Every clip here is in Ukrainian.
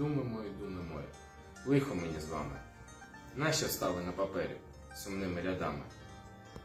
думи мої, думи мої, лихо мені з вами. Нащо стали на папері сумними рядами?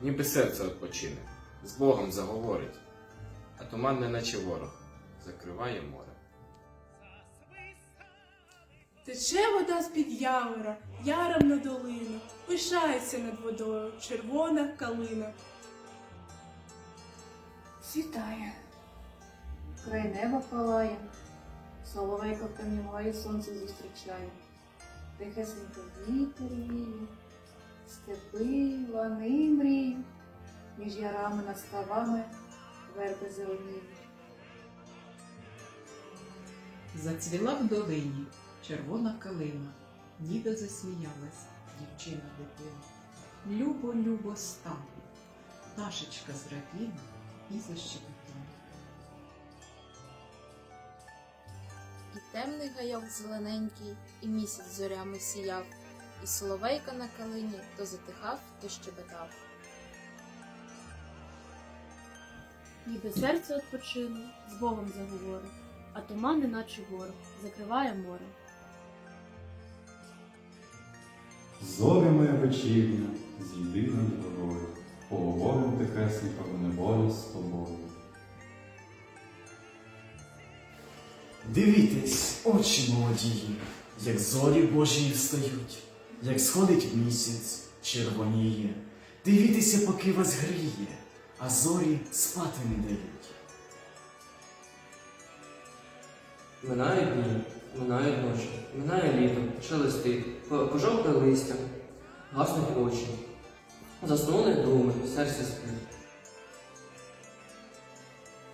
Ніби серце відпочине, з Богом заговорить, а туман не наче ворог, закриває море. Тече вода з-під явора, яром на долину, пишається над водою червона калина. Світає, край неба палає, соловейко в темніває, сонце зустрічає. Тихесенько вітер віє, степи, лани мріють, між ярами над ставами верби зеленіють. Зацвіла в долині червона калина, ніби засміялась дівчина дитина. Любо, любо стало, пташечка зраділа і защебетала. Темний гайок зелененький, і місяць зорями сіяв, і соловейка на калині то затихав, то щебетав. Ніби серце відпочине, з Богом заговорить, а туман, неначе ворог, закриває море. Зоря моя вечірня, зійди над горою, поговорим тихесенько в неволі з тобою. Дивітесь, очі молодії, як зорі Божії встають, як сходить місяць, червоніє. Дивіться, поки вас гріє, а зорі спати не дають. Минають дні, минають ночі, минає літо, шелестить, пожовте листя, гаснуть очі. Заснули думи, серце спить.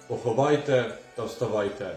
Поховайте та вставайте,